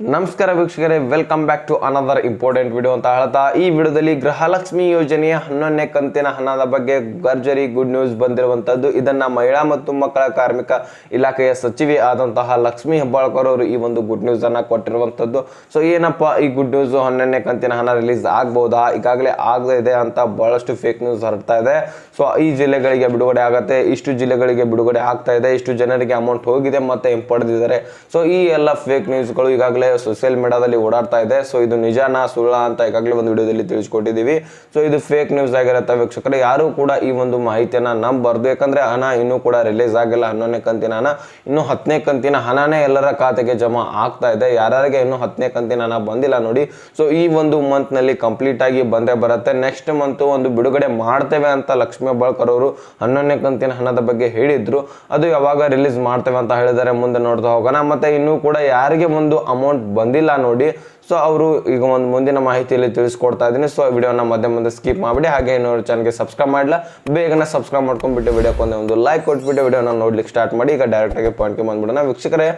ನಮಸ್ಕಾರ ವೀಕ್ಷಕರೇ welcome back to another important video ಅಂತ ಹೇಳ್ತಾ, ಈ ವಿಡಿಯೋದಲ್ಲಿ ಗೃಹಲಕ್ಷ್ಮಿ ಯೋಜನೆಯ ಹನ್ನೊಂದನೇ ಕಂತಿನ ಹಣದ ಬಗ್ಗೆ ಗರ್ಜರಿ ಗುಡ್ ನ್ಯೂಸ್ ಬಂದಿರುವಂತದ್ದು. ಇದನ್ನ ಮಹಿಳಾ ಮತ್ತು ಮಕ್ಕಳ ಕಾರ್ಮಿಕ ಇಲಾಖೆಯ ಸಚಿವೆ ಆದಂತಹ ಲಕ್ಷ್ಮಿ ಹೆಬ್ಬಾಳ್ಕರ್ ಅವರು ಈ ಒಂದು ಗುಡ್ ನ್ಯೂಸ್ ಅನ್ನ ಕೊಟ್ಟಿರುವಂತದ್ದು. ಸೊ ಏನಪ್ಪಾ ಈ ಗುಡ್ ನ್ಯೂಸ್ ಹನ್ನೊಂದನೇ ಕಂತಿನ ಹಣ ರಿಲೀಸ್ ಆಗ್ಬಹುದಾ? ಈಗಾಗಲೇ ಆಗದೆ ಇದೆ ಅಂತ ಬಹಳಷ್ಟು ಫೇಕ್ ನ್ಯೂಸ್ ಹರಡ್ತಾ ಇದೆ. ಸೊ ಈ ಜಿಲ್ಲೆಗಳಿಗೆ ಬಿಡುಗಡೆ ಆಗತ್ತೆ, ಇಷ್ಟು ಜಿಲ್ಲೆಗಳಿಗೆ ಬಿಡುಗಡೆ ಆಗ್ತಾ ಇದೆ, ಇಷ್ಟು ಜನರಿಗೆ ಅಮೌಂಟ್ ಹೋಗಿದೆ ಮತ್ತೆ ಹಿಂಪಡೆದಿದ್ದಾರೆ. ಸೊ ಈ ಎಲ್ಲ ಫೇಕ್ ನ್ಯೂಸ್ಗಳು ಈಗಾಗಲೇ ಸೋಷಿಯಲ್ ಮೀಡಿಯಾದಲ್ಲಿ ಓಡಾಡ್ತಾ ಇದೆ. ಸೊ ಇದು ನಿಜಾನ ಸುಳ್ಳ ಅಂತ ಈಗಾಗಲೇ ಒಂದು ವಿಡಿಯೋದಲ್ಲಿ ತಿಳಿಸ್ಕೊಟ್ಟಿದ್ದೀವಿ. ಸೊ ಇದು ಫೇಕ್ ನ್ಯೂಸ್ ಆಗಿರುತ್ತೆ ವೀಕ್ಷಕರು. ಯಾರು ಕೂಡ ಈ ಒಂದು ಮಾಹಿತಿಯನ್ನ ನಂಬಾರ್ದು ಯಾಕಂದರೆ ಹಣ ಇನ್ನೂ ಕೂಡ ರಿಲೀಸ್ ಆಗಿಲ್ಲ. ಹನ್ನೊಂದನೇ ಕಂತಿನ ಹಣ. ಇನ್ನು ಹತ್ತನೇ ಕಂತಿನ ಹಣನೇ ಎಲ್ಲರ ಖಾತೆಗೆ ಜಮಾ ಆಗ್ತಾ ಇದೆ. ಯಾರಿಗೆ ಇನ್ನು ಹತ್ತನೇ ಕಂತಿನ ಹಣ ಬಂದಿಲ್ಲ ನೋಡಿ. ಸೊ ಈ ಒಂದು ಮಂತ್ನಲ್ಲಿ ಕಂಪ್ಲೀಟ್ ಆಗಿ ಬಂದೇ ಬರುತ್ತೆ. ನೆಕ್ಸ್ಟ್ ಮಂತ್ ಒಂದು ಬಿಡುಗಡೆ ಮಾಡ್ತೇವೆ ಅಂತ ಲಕ್ಷ್ಮೀ ಬಾಳ್ಕರ್ ಅವರು ಹನ್ನೊಂದನೇ ಕಂತಿನ ಹಣದ ಬಗ್ಗೆ ಹೇಳಿದ್ರು. ಅದು ಯಾವಾಗ ರಿಲೀಸ್ ಮಾಡ್ತೇವೆ ಅಂತ ಹೇಳಿದರೆ ಮುಂದೆ ನೋಡ್ತಾ ಹೋಗೋಣ. ಮತ್ತೆ ಇನ್ನೂ ಕೂಡ ಯಾರಿಗೆ ಒಂದು ಅಮೌಂಟ್ ಬಂದಿಲ್ಲ ನೋಡಿ. ಸೊ ಅವರು ಈಗ ಒಂದು ಮುಂದಿನ ಮಾಹಿತಿಯಲ್ಲಿ ತಿಳಿಸ್ಕೊಡ್ತಾ ಇದ್ದೀನಿ. ಸೊ ವಿಡಿಯೋನ ಮಧ್ಯೆ ಮುಂದೆ ಸ್ಕಿಪ್ ಮಾಡಿಬಿಡಿ. ಹಾಗೆ ಇನ್ನೊಂದು ಚಾನಲ್ಗೆ ಸಬ್ಸ್ಕ್ರೈಬ್ ಮಾಡಲ್ಲ ಬೇಗನೆ ಸಬ್ಸ್ಕ್ರೈಬ್ ಮಾಡ್ಕೊಂಡ್ಬಿಟ್ಟು ವಿಡಿಯೋಕ್ಕೊಂದು ಒಂದು ಲೈಕ್ ಕೊಟ್ಬಿಟ್ಟು ವಿಡಿಯೋನ ನೋಡ್ಲಿಕ್ಕೆ ಸ್ಟಾರ್ಟ್ ಮಾಡಿ. ಈಗ ಡೈರೆಕ್ಟಾಗಿ ಪಾಯಿಂಟ್ಗೆ ಬಂದ್ಬಿಡೋಣ. ವೀಕ್ಷಕರೇ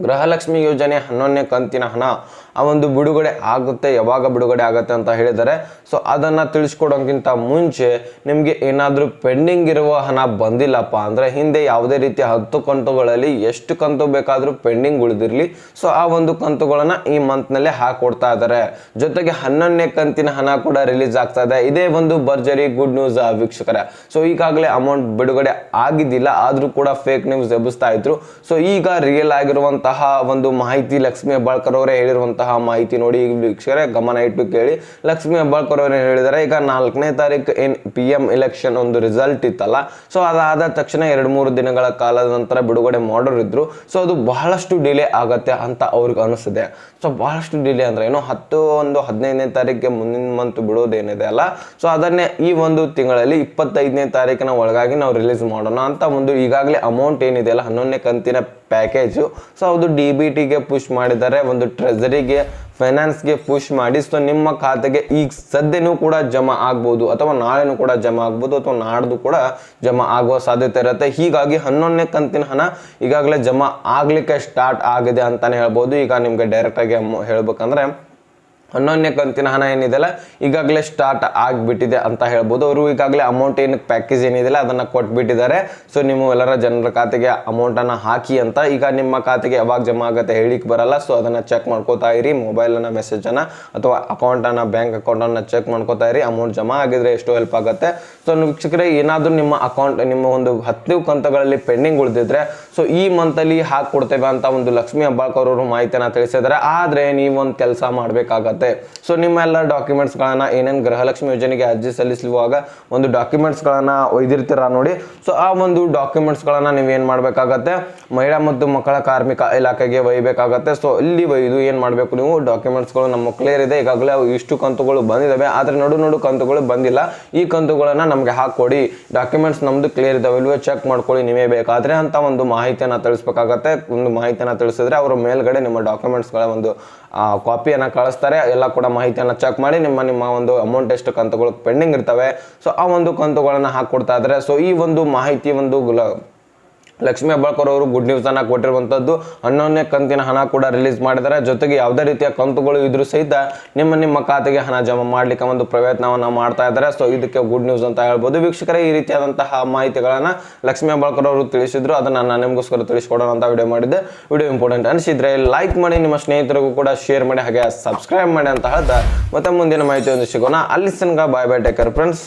ಗೃಹಲಕ್ಷ್ಮಿ ಯೋಜನೆ ಹನ್ನೊಂದನೇ ಕಂತಿನ ಹಣ, ಆ ಒಂದು ಬಿಡುಗಡೆ ಆಗುತ್ತೆ, ಯಾವಾಗ ಬಿಡುಗಡೆ ಆಗುತ್ತೆ ಅಂತ ಹೇಳಿದ್ದಾರೆ ಸೊ ಅದನ್ನು ತಿಳಿಸ್ಕೊಡೋಕ್ಕಿಂತ ಮುಂಚೆ ನಿಮಗೆ ಏನಾದರೂ ಪೆಂಡಿಂಗ್ ಇರುವ ಹಣ ಬಂದಿಲ್ಲಪ್ಪ ಅಂದರೆ ಹಿಂದೆ ಯಾವುದೇ ರೀತಿಯ ಹತ್ತು ಕಂತುಗಳಲ್ಲಿ ಎಷ್ಟು ಕಂತು ಬೇಕಾದರೂ ಪೆಂಡಿಂಗ್ ಉಳಿದಿರಲಿ. ಸೊ ಆ ಒಂದು ಕಂತುಗಳನ್ನು ಈ ಮಂತ್ನಲ್ಲೇ ಹಾಕೊಡ್ತಾ ಇದ್ದಾರೆ. ಜೊತೆಗೆ ಹನ್ನೊಂದನೇ ಕಂತಿನ ಹಣ ಕೂಡ ರಿಲೀಸ್ ಆಗ್ತಾ ಇದೆ. ಇದೇ ಒಂದು ಭರ್ಜರಿ ಗುಡ್ ನ್ಯೂಸ್ ವೀಕ್ಷಕರೇ. ಸೊ ಈಗಾಗಲೇ ಅಮೌಂಟ್ ಬಿಡುಗಡೆ ಆಗಿದ್ದಿಲ್ಲ, ಆದರೂ ಕೂಡ ಫೇಕ್ ನ್ಯೂಸ್ ಎಬ್ಬಿಸ್ತಾ ಇದ್ರು. ಸೊ ಈಗ ರಿಯಲ್ ಆಗಿರುವಂತಹ ಒಂದು ಮಾಹಿತಿ ಲಕ್ಷ್ಮಿ ಹೆಬ್ಬಾಳ್ಕರ್ ಅವರೇ ಹೇಳಿರುವಂತಹ ಮಾಹಿತಿ ನೋಡಿ ಈಗ ವೀಕ್ಷಕರೇ, ಗಮನ ಇಟ್ಟು ಕೇಳಿ. ಲಕ್ಷ್ಮಿ ಹೆಬ್ಬಾಳ್ಕರ್ ಅವರು ಹೇಳಿದ್ದಾರೆ, ಈಗ ನಾಲ್ಕನೇ ತಾರೀಕು ಏನು ಪಿ ಎಂ ಎಲೆಕ್ಷನ್ ಒಂದು ರಿಸಲ್ಟ್ ಇತ್ತಲ್ಲ ಸೊ ಅದಾದ ತಕ್ಷಣ ಎರಡು ಮೂರು ದಿನಗಳ ಕಾಲದ ನಂತರ ಬಿಡುಗಡೆ ಮಾಡೋರಿದ್ರು. ಸೊ ಅದು ಬಹಳಷ್ಟು ಡಿಲೇ ಆಗತ್ತೆ ಅಂತ ಅವ್ರಿಗೆ ಅನಿಸಿದೆ ಸೊ ಬಹಳಷ್ಟು ಡಿಲೇ ಅಂದರೆ ಏನು? ಹತ್ತು ಒಂದು ಹದಿನೈದನೇ ತಾರೀಕಿಗೆ ಮುಂದಿನ ಮಂತ್ ಬಿಡೋದೇನಿದೆ ಅಲ್ಲ? ಸೊ ಅದನ್ನೇ ಈ ಒಂದು ತಿಂಗಳಲ್ಲಿ ಇಪ್ಪತ್ತೈದನೇ ತಾರೀಕಿನ ಒಳಗಾಗಿ ನಾವು ರಿಲೀಸ್ ಮಾಡೋಣ ಅಂತ ಒಂದು ಈಗಾಗಲೇ ಅಮೌಂಟ್ ಏನಿದೆ ಅಲ್ಲ? ಹನ್ನೊಂದನೇ ಕಂತಿನ ಪ್ಯಾಕೇಜು ಸೊ ಅದು ಡಿ ಬಿ ಟಿಗೆ ಪುಷ್ ಮಾಡಿದ್ದಾರೆ, ಒಂದು ಟ್ರೆಜರಿಗೆ ಫೈನಾನ್ಸ್ಗೆ ಪುಷ್ ಮಾಡಿ ಸೊ ನಿಮ್ಮ ಖಾತೆಗೆ ಈಗ ಸದ್ಯನೂ ಕೂಡ ಜಮಾ ಆಗ್ಬೋದು, ಅಥವಾ ನಾಳೆನೂ ಕೂಡ ಜಮಾ ಆಗ್ಬೋದು, ಅಥವಾ ನಾಡ್ದು ಕೂಡ ಜಮಾ ಆಗುವ ಸಾಧ್ಯತೆ ಇರುತ್ತೆ. ಹೀಗಾಗಿ ಹನ್ನೊಂದನೇ ಕಂತಿನ ಹಣ ಈಗಾಗಲೇ ಜಮಾ ಆಗ್ಲಿಕ್ಕೆ ಸ್ಟಾರ್ಟ್ ಆಗಿದೆ ಅಂತಾನೆ ಹೇಳ್ಬೋದು. ಈಗ ನಿಮಗೆ ಡೈರೆಕ್ಟ್ ಆಗಿ ಅಮ್ಮ- ಹೇಳ್ಬೇಕಂದ್ರೆ ಹನ್ನೊಂದನೇ ಕಂತಿನ ಹಣ ಏನಿದೆಯಲ್ಲ, ಈಗಾಗಲೇ ಸ್ಟಾರ್ಟ್ ಆಗಿಬಿಟ್ಟಿದೆ ಅಂತ ಹೇಳ್ಬೋದು. ಅವರು ಈಗಾಗಲೇ ಅಮೌಂಟ್ ಏನು ಪ್ಯಾಕೇಜ್ ಏನಿದೆಯಲ್ಲ, ಅದನ್ನು ಕೊಟ್ಬಿಟ್ಟಿದ್ದಾರೆ. ಸೊ ನೀವು ಎಲ್ಲರ ಜನರ ಖಾತೆಗೆ ಅಮೌಂಟನ್ನು ಹಾಕಿ ಅಂತ ಈಗ ನಿಮ್ಮ ಖಾತೆಗೆ ಯಾವಾಗ ಜಮಾ ಆಗುತ್ತೆ ಹೇಳಿಕ್ಕೆ ಬರಲ್ಲ. ಸೊ ಅದನ್ನು ಚೆಕ್ ಮಾಡ್ಕೋತಾ ಇರಿ. ಮೊಬೈಲನ್ನು ಮೆಸೇಜನ್ನು ಅಥವಾ ಅಕೌಂಟನ್ನು ಬ್ಯಾಂಕ್ ಅಕೌಂಟನ್ನು ಚೆಕ್ ಮಾಡ್ಕೋತಾ ಇರಿ. ಅಮೌಂಟ್ ಜಮಾ ಆಗಿದ್ರೆ ಎಷ್ಟು ಹೆಲ್ಪ್ ಆಗುತ್ತೆ. ಸೊ ವೀಕ್ಷಕರೇ, ಏನಾದರೂ ನಿಮ್ಮ ಅಕೌಂಟ್ ನಿಮ್ಮ ಒಂದು ಹತ್ತು ಕಂತುಗಳಲ್ಲಿ ಪೆಂಡಿಂಗ್ ಉಳಿದಿದ್ರೆ ಸೊ ಈ ಮಂತಲ್ಲಿ ಹಾಕ್ಕೊಡ್ತೇವೆ ಅಂತ ಒಂದು ಲಕ್ಷ್ಮಿ ಹಬ್ಬಾಳ್ಕರ್ ಅವರು ಮಾಹಿತಿಯನ್ನು ತಿಳಿಸಿದ್ದಾರೆ. ಆದರೆ, ನೀವೊಂದು ಕೆಲಸ ಮಾಡಬೇಕಾಗತ್ತೆ. ಸೊ ನಿಮ್ಮ ಎಲ್ಲ ಡಾಕ್ಯುಮೆಂಟ್ಸ್ಗಳನ್ನ ಏನೇನು ಗೃಹಲಕ್ಷ್ಮಿ ಯೋಜನೆಗೆ ಅರ್ಜಿ ಸಲ್ಲಿಸುವಾಗ ಒಂದು ಡಾಕ್ಯುಮೆಂಟ್ಸ್ಗಳನ್ನ ಒಯ್ದಿರ್ತೀರ ನೋಡಿ. ಸೊ ಆ ಒಂದು ಡಾಕ್ಯುಮೆಂಟ್ಸ್ಗಳನ್ನ ನೀವೇನು ಮಾಡಬೇಕಾಗತ್ತೆ? ಮಹಿಳಾ ಮತ್ತು ಮಕ್ಕಳ ಕಾರ್ಮಿಕ ಇಲಾಖೆಗೆ ಒಯ್ಯಬೇಕಾಗತ್ತೆ ಸೊ ಇಲ್ಲಿ ಒಯ್ದು ಏನು ಮಾಡಬೇಕು ನೀವು? ಡಾಕ್ಯುಮೆಂಟ್ಸ್ಗಳು ನಮ್ಮ ಕ್ಲಿಯರ್ ಇದೆ. ಈಗಾಗಲೇ ಇಷ್ಟು ಕಂತುಗಳು ಬಂದಿದ್ದಾವೆ ಆದರೆ ನಡು ನಡು ಕಂತುಗಳು ಬಂದಿಲ್ಲ. ಈ ಕಂತುಗಳನ್ನು ನಮಗೆ ಹಾಕೊಡಿ ಡಾಕ್ಯುಮೆಂಟ್ಸ್ ನಮ್ದು ಕ್ಲಿಯರ್ ಇದಾವೆ. ಇಲ್ವೋ ಚೆಕ್ ಮಾಡ್ಕೊಳ್ಳಿ. ನೀವೇ ಬೇಕಾದ್ರೆ ಅಂತ ಒಂದು ಮಾಹಿತಿಯನ್ನು ತಿಳಿಸ್ಬೇಕಾಗತ್ತೆ. ಒಂದು ಮಾಹಿತಿಯನ್ನು ತಿಳಿಸಿದ್ರೆ ಅವರು ಮೇಲ್ಗಡೆ ನಿಮ್ಮ ಡಾಕ್ಯುಮೆಂಟ್ಸ್ಗಳ ಒಂದು ಕಾಪಿಯನ್ನು ಕಳಿಸ್ತಾರೆ, ಎಲ್ಲ ಕೂಡ ಮಾಹಿತಿಯನ್ನು ಚೆಕ್ ಮಾಡಿ, ನಿಮ್ಮ ನಿಮ್ಮ ಒಂದು ಅಮೌಂಟ್ ಎಷ್ಟು ಕಂತುಗಳು ಪೆಂಡಿಂಗ್ ಇರ್ತವೆ. ಸೊ ಆ ಒಂದು ಕಂತುಗಳನ್ನು ಹಾಕ್ಕೊಡ್ತಾ ಇದ್ದಾರೆ ಸೊ ಈ ಒಂದು ಮಾಹಿತಿ ಒಂದು ಲಕ್ಷ್ಮೀ ಹೆಬ್ಬಾಳ್ಕರ್ ಅವರು ಗುಡ್ ನ್ಯೂಸ್ ಅನ್ನ ಕೊಟ್ಟಿರುವಂತದ್ದು ಹನ್ನೊಂದನೇ ಕಂತಿನ ಹಣ ಕೂಡ ರಿಲೀಸ್ ಮಾಡಿದ್ದಾರೆ. ಜೊತೆಗೆ ಯಾವುದೇ ರೀತಿಯ ಕಂತುಗಳು ಇದ್ರೂ ಸಹಿತ ನಿಮ್ಮ ನಿಮ್ಮ ಖಾತೆಗೆ ಹಣ ಜಮಾ ಮಾಡ್ಲಿಕ್ಕೆ ಒಂದು ಪ್ರಯತ್ನವನ್ನು ಮಾಡ್ತಾ ಇದ್ದಾರೆ. ಸೊ ಇದಕ್ಕೆ ಗುಡ್ ನ್ಯೂಸ್ ಅಂತ ಹೇಳ್ಬೋದು. ವೀಕ್ಷಕರೇ, ಈ ರೀತಿಯಾದಂತಹ ಮಾಹಿತಿಗಳನ್ನ ಲಕ್ಷ್ಮೀ ಹೆಬ್ಬಾಳ್ಕರ್ ಅವರು ತಿಳಿಸಿದ್ರು. ಅದನ್ನ ನಾನು ನಿಮಗೋಸ್ಕರ ತಿಳಿಸ್ಕೊಡೋಣ ಅಂತ ವಿಡಿಯೋ ಮಾಡಿದ್ದೆ. ವಿಡಿಯೋ ಇಂಪಾರ್ಟೆಂಟ್ ಅನಿಸಿದ್ರೆ ಲೈಕ್ ಮಾಡಿ, ನಿಮ್ಮ ಸ್ನೇಹಿತರಿಗೂ ಕೂಡ ಶೇರ್ ಮಾಡಿ, ಹಾಗೆ ಸಬ್ಸ್ಕ್ರೈಬ್ ಮಾಡಿ ಅಂತ ಹೇಳ್ತಾ ಮತ್ತೆ ಮುಂದಿನ ಮಾಹಿತಿಯೊಂದು ಸಿಗೋಣ. ಅಲ್ಲಿ ತನಕ ಬಾಯ್ ಬೈ ಟೇಕರ್ ಫ್ರೆಂಡ್ಸ್